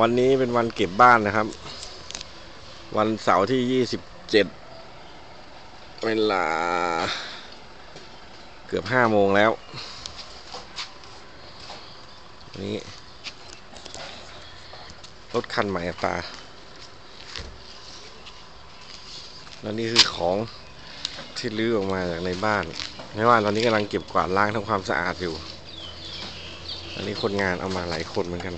วันนี้เป็นวันเก็บบ้านนะครับ วันเสาร์ที่ยี่สิบเจ็ดเวลา เกือบห้าโมงแล้ว นี้รถคันใหม่ตาแล้วนี่คือของที่ลื้อออกมาจากในบ้านไม่ว่าตอนนี้กำลังเก็บกวาดล้างทำความสะอาดอยู่ อันนี้คนงานเอามาหลายคนเหมือนกัน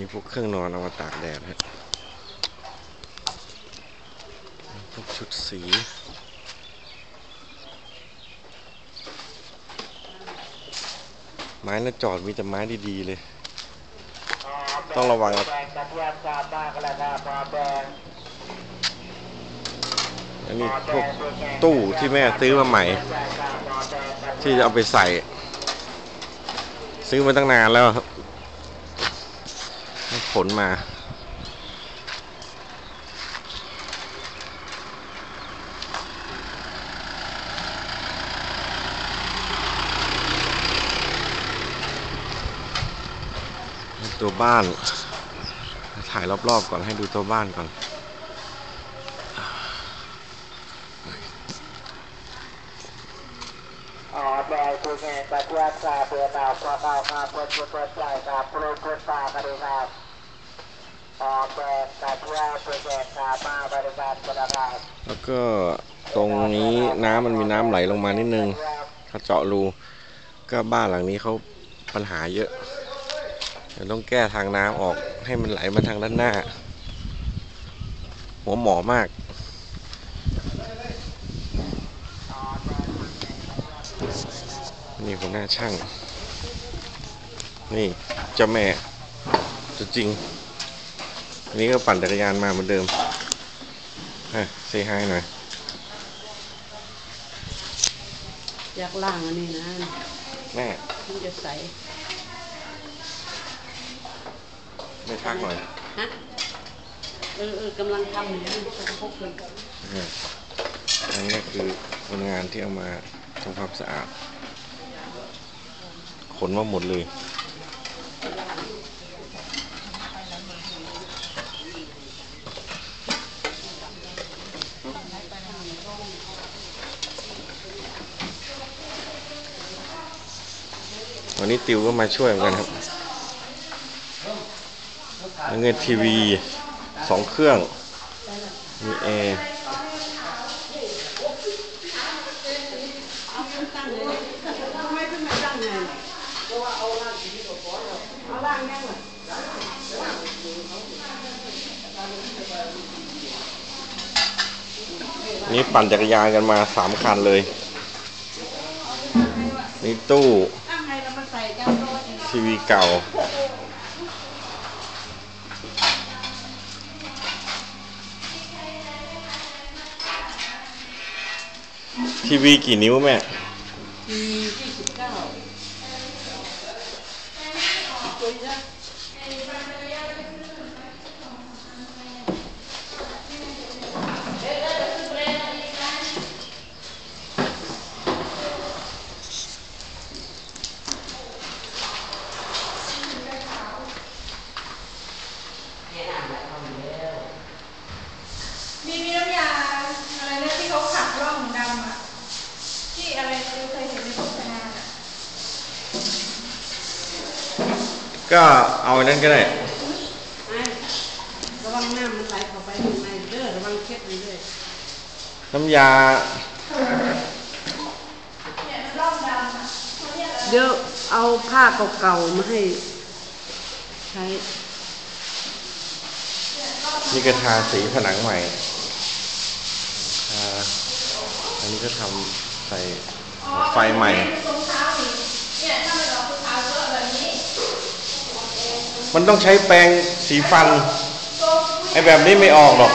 นี้พวกเครื่องนอนเอามาตากแดดฮะพวกชุดสีไม้น่าจอดมีแต่ไม้ดีๆเลย ต้องระวังครับอันนี้พวกตู้ที่แม่ซื้อมาใหม่ ที่จะเอาไปใส่ ซื้อมาตั้งนานแล้วครับ ขนมา ตัวบ้าน ถ่ายรอบๆก่อนให้ดูตัวบ้านก่อนคุณแม่ปฏิวัติศาสตร์เปิดดาวพอาครับเปิดเปิดใจครับโปรดเปิดตากันดีครับอ๋อแม่ปฏิวัติเปิดแก่ตาบริการกันนะครับ แล้วก็ตรงนี้น้ำมันมีน้ำไหลลงมานิดนึง ถ้าเจาะรู ก็บ้านหลังนี้เขาปัญหาเยอะ เดี๋ยวต้องแก้ทางน้ำออกให้มันไหลมาทางด้านหน้า หัวหมอมากนี่คนหน้าช่าง นี่เจ้าแม่ตัวจริง อันนี้ก็ปั่นจักรยานมาเหมือนเดิมฮะเซฮายหน่อย อยากล่างอันนี้นะแม่มันจะใส ไม่ทักหน่อย ฮะ เออเออกำลังทำอยู่นี่พกเลยเนี่ยนั่นก็คือคนงานที่เอามาทำความสะอาด ขนมาหมดเลย วันนี้ติวก็มาช่วยเหมือนกันครับเงินทีวีสองเครื่อง มีแอร์ตั้งเอนี่ปั่นจักรยานกันมาสามคันเลย นี่ตู้ ทีวีเก่า ทีวีกี่นิ้วแม่ ทีที่สิบเก้าตัวนี้นะ มีมีน้ำยาอะไรนะที่เขาขัดร่องดำอะ ที่อะไรเราเคยเห็นในโฆษณาอะ ก็เอาอันนั้นก็ได้ไอ้ระวังน้ำมันไหลเข้าไปข้างในเด้อระวังเช็ดมันด้วยน้ำยาเนี่ยมันร่องดำอะเขาเรียกอะไรเดี๋ยวเอาผ้าเก่าๆมาให้ใช้นี่ก็ทาสีผนังใหม่ทาอันนี้ก็ทำใส่ไฟใหม่ตรงเท้านี่เนี่ยถ้ามันออกคือเท้าก็แบบนี้ มันต้องใช้แปรงสีฟันไอแบบนี้ไม่ออกหรอก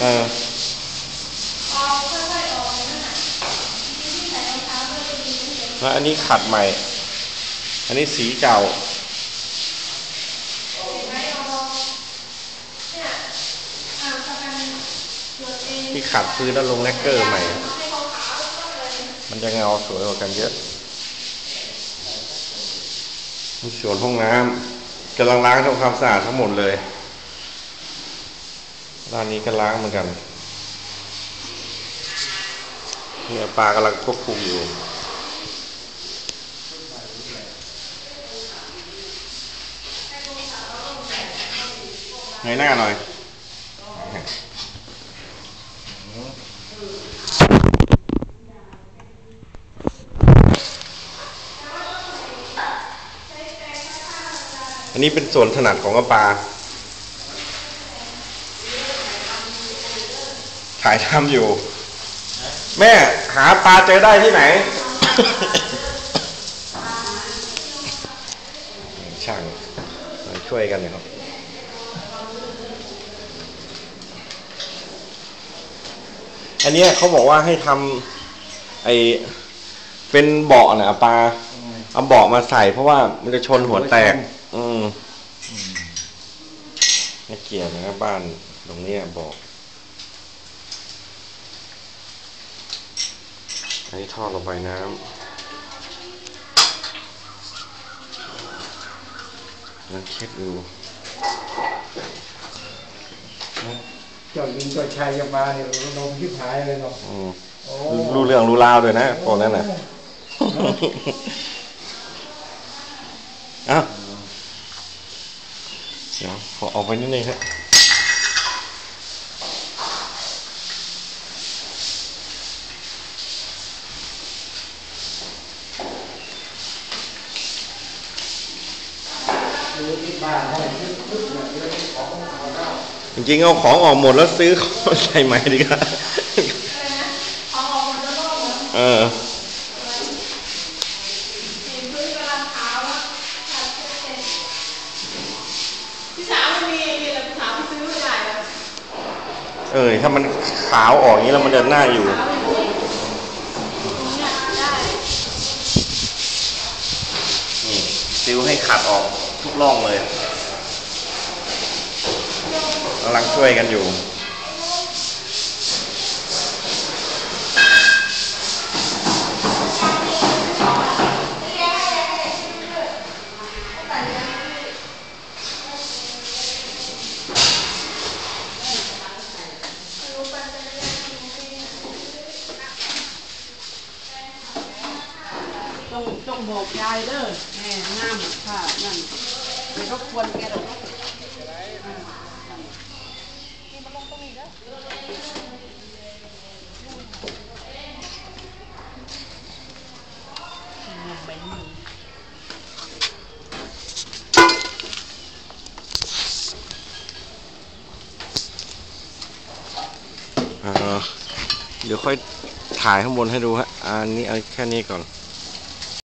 เออแล้วอันนี้ขัดใหม่ อันนี้สีเก่าที่ขัดพื้นแล้วลงแลกเกอร์ใหม่ มันจะเงาสวยกว่ากันเยอะ ส่วนห้องน้ำกำลังล้างทำความสะอาดทั้งหมดเลยด้านนี้ก็ล้างเหมือนกันเนี่ยปลากำลังควบคุมอยู่เงยหน้าหน่อย อันนี้เป็นส่วนถนัดของกระปา ถ่ายทำอยู่ แม่หาปลาเจอได้ที่ไหน ช่างมาช่วยกันนะครับอันนี้เขาบอกว่าให้ทำไอเป็นเบาะนะปลาเอาเบาะมาใส่เพราะว่ามันจะชนหัวแตก อืมน่าเกลียดนะครับบ้านตรงเนี้ยเบอกอันนี้ท่อระบายน้ำนั่งเช็ดดูเจ้าหญิงเจ้าชายจะมาเนี่ยนมที่หายเลยเนาะอืมโอ้รู้เรื่องรู้ราวด้วยนะพวกนั้นน่ะเอ้า เดี๋ยวขอออกไปนิดนึงครับจริงๆเอาของออกหมดแล้วซื้อใส่ใหม่ดีกว่าเอออกหมดแล้วก็หมด เออ เห็นพื้นกำลังขาวอะขัดเสร็จพี่สาวมันมีมีแต่พี่สาวมันซื้อไม่ได้เลย เออถ้ามันขาวออกอย่างนี้แล้วมันจะน่าอยู่สาอย่างนี้ตรงเนี้ยได้นี่ซิลให้ขัดออกทุกร่องเลยกำลังช่วยกันอยู่ ต้องต้องบอกยายเด้อแม่น้ำค่ะนั่นไปรบกวนแกหรอกอ่ายังไม่มีอ่าเดี๋ยวค่อยถ่ายข้างบนให้ดูฮะ อันนี้เอาแค่นี้ก่อน